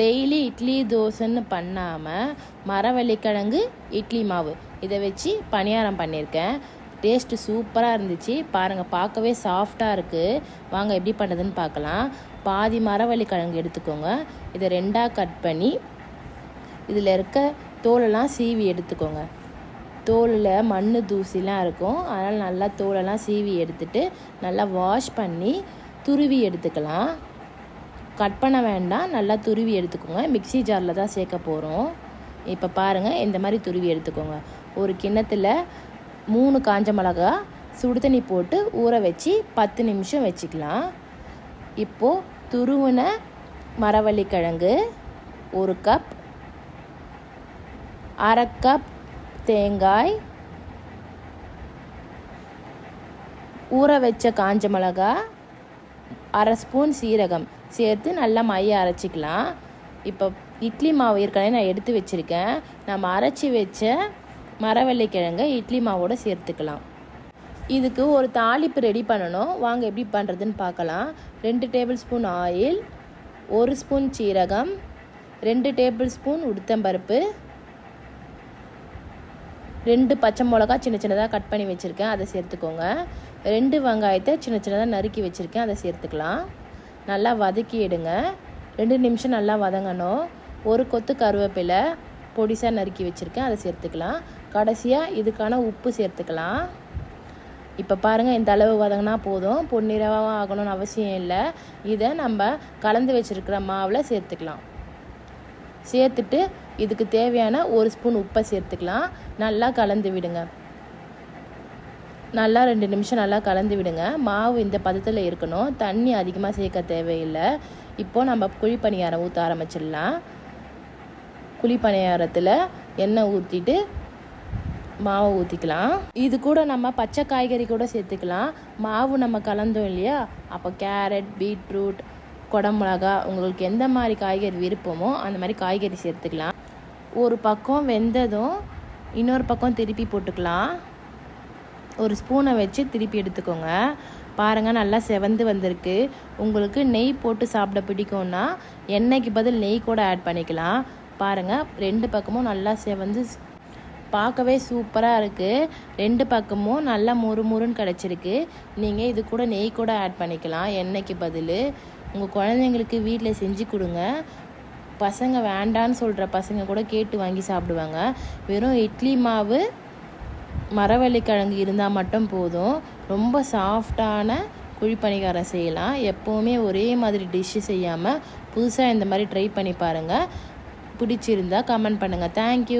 Daily idli தோசைன்னு பண்ணாமல் மரவள்ளிக்கிழங்கு இட்லி மாவு. இதை வச்சு பணியாரம் பண்ணியிருக்கேன். டேஸ்ட்டு சூப்பராக இருந்துச்சு. பாருங்கள் பார்க்கவே சாஃப்டாக இருக்குது வாங்க எப்படி பண்ணுறதுன்னு பார்க்கலாம். பாதி மரவள்ளிக்கிழங்கு எடுத்துக்கோங்க. இதை ரெண்டாக கட் பண்ணி இதில் இருக்க தோலெல்லாம் சீவி எடுத்துக்கோங்க. தோலில் மண் தூசிலாம் இருக்கும். அதனால் நல்லா தோலெல்லாம் சீவி எடுத்துட்டு நல்லா வாஷ் பண்ணி துருவி எடுத்துக்கலாம். கட் பண்ண வேண்டாம். நல்லா துருவி எடுத்துக்கோங்க. மிக்ஸி ஜாரில் தான் சேர்க்க போகிறோம் இப்போ பாருங்கள் இந்த மாதிரி துருவி எடுத்துக்கோங்க. ஒரு கிண்ணத்தில் மூணு காஞ்ச மிளகா சுடு தண்ணி போட்டு ஊற வச்சு பத்து நிமிஷம் வச்சுக்கலாம். இப்போது துருவின மரவள்ளிக்கிழங்கு ஒரு கப் அரை கப் தேங்காய் ஊற வச்ச காஞ்ச மிளகா அரை ஸ்பூன் சீரகம் சேர்த்து நல்லா மைய அரைச்சிக்கலாம். இப்போ இட்லி மாவு ஏற்கனவே நான் எடுத்து வச்சுருக்கேன். நம்ம அரைச்சி வச்ச மரவள்ளிக்கிழங்கை இட்லி மாவோடு சேர்த்துக்கலாம். இதுக்கு ஒரு தாளிப்பு ரெடி பண்ணணும். வாங்க எப்படி பண்ணுறதுன்னு பார்க்கலாம். ரெண்டு டேபிள் ஸ்பூன் ஆயில் ஒரு ஸ்பூன் சீரகம் ரெண்டு டேபிள் ஸ்பூன் உளுத்தம்பருப்பு ரெண்டு பச்சை மிளகா சின்ன சின்னதாக கட் பண்ணி வச்சுருக்கேன். அதை சேர்த்துக்கோங்க. ரெண்டு வெங்காயத்தை சின்ன சின்னதாக நறுக்கி வச்சுருக்கேன். அதை சேர்த்துக்கலாம். நல்லா வதக்கிடுங்க ரெண்டு நிமிஷம் நல்லா வதங்கணும். ஒரு கொத்து கருவேப்பிலை பொடிசாக நறுக்கி வச்சுருக்கேன். அதை சேர்த்துக்கலாம். கடைசியாக இதுக்கான உப்பு சேர்த்துக்கலாம். இப்போ பாருங்கள் இந்த அளவு வதங்கினா போதும். பொன்னிறவாக ஆகணும்னு அவசியம் இல்லை. இதை நம்ம கலந்து வச்சுருக்கிற மாவில் சேர்த்துக்கலாம். சேர்த்துட்டு இதுக்கு தேவையான ஒரு ஸ்பூன் உப்பை சேர்த்துக்கலாம். நல்லா கலந்து விடுங்க. நல்லா ரெண்டு நிமிஷம் நல்லா கலந்து விடுங்க. மாவு இந்த பதத்தில் இருக்கணும். தண்ணி அதிகமாக சேர்க்க தேவையில்லை. இப்போது நம்ம குழி பணியாரம் ஊற்ற ஆரம்பிச்சிடலாம். குழி பணியாரத்தில் எண்ணெய் ஊற்றிட்டு மாவை ஊற்றிக்கலாம் இது கூட நம்ம பச்சை காய்கறி கூட சேர்த்துக்கலாம். மாவு நம்ம கலந்தோம் இல்லையா? அப்போ கேரட் பீட்ரூட் குடமிளகா உங்களுக்கு எந்த மாதிரி காய்கறி விருப்பமோ அந்த மாதிரி காய்கறி சேர்த்துக்கலாம். ஒரு பக்கம் வெந்ததும் இன்னொரு பக்கம் திருப்பி போட்டுக்கலாம். ஒரு ஸ்பூனை வச்சு திருப்பி எடுத்துக்கோங்க. பாருங்கள் நல்லா செவந்து வந்திருக்கு. உங்களுக்கு நெய் போட்டு சாப்பிட பிடிக்கும்னா எண்ணெய்க்கு பதில் நெய் கூட ஆட் பண்ணிக்கலாம். பாருங்கள் ரெண்டு பக்கமும் நல்லா செவந்து பார்க்கவே சூப்பராக இருக்குது ரெண்டு பக்கமும் நல்லா முறுமுறுன்னு கிடச்சிருக்கு. நீங்கள் இது கூட நெய் கூட ஆட் பண்ணிக்கலாம் எண்ணெய்க்கு பதில். உங்கள் குழந்தைங்களுக்கு வீட்டில் செஞ்சு கொடுங்க. பசங்க வேண்டான்னு சொல்கிற பசங்க கூட கேட்டு வாங்கி சாப்பிடுவாங்க. வெறும் இட்லி மாவு மரவள்ளிக்கிழங்கு இருந்தால் மட்டும் போதும். ரொம்ப சாஃப்டான குழிப்பணிகாரம் செய்யலாம். எப்போவுமே ஒரே மாதிரி டிஷ்ஷு செய்யாமல் புதுசாக இந்த மாதிரி ட்ரை பண்ணி பாருங்கள் பிடிச்சிருந்தா கமெண்ட் பண்ணுங்கள் தேங்க்யூ